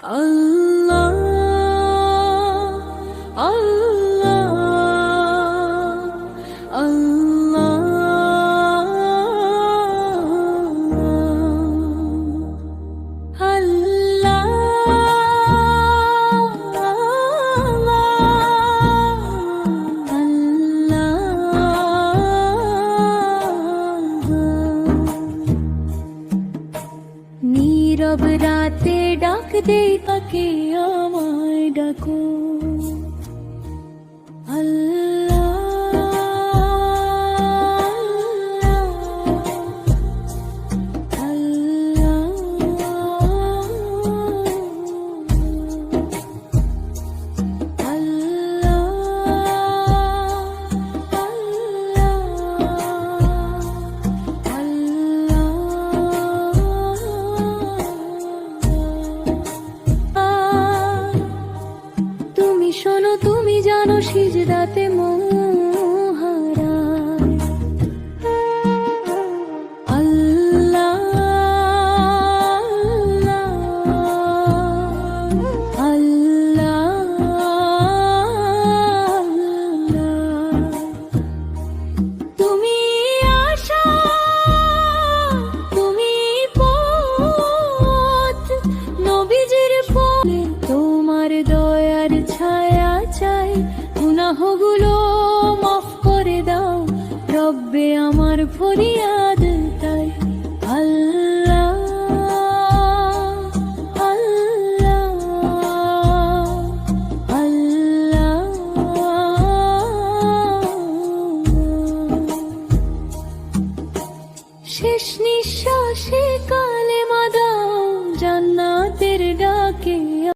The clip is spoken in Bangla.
아 নীরব রাতে ডাক দেই তাকে আমায় ডাকো। সিজদাতে মন গুনাহগুলো মাফ করে দাও। রব্বে আমার ফরিয়াদ তাই। আল্লাহ। শেষ নিঃশ্বাসে কা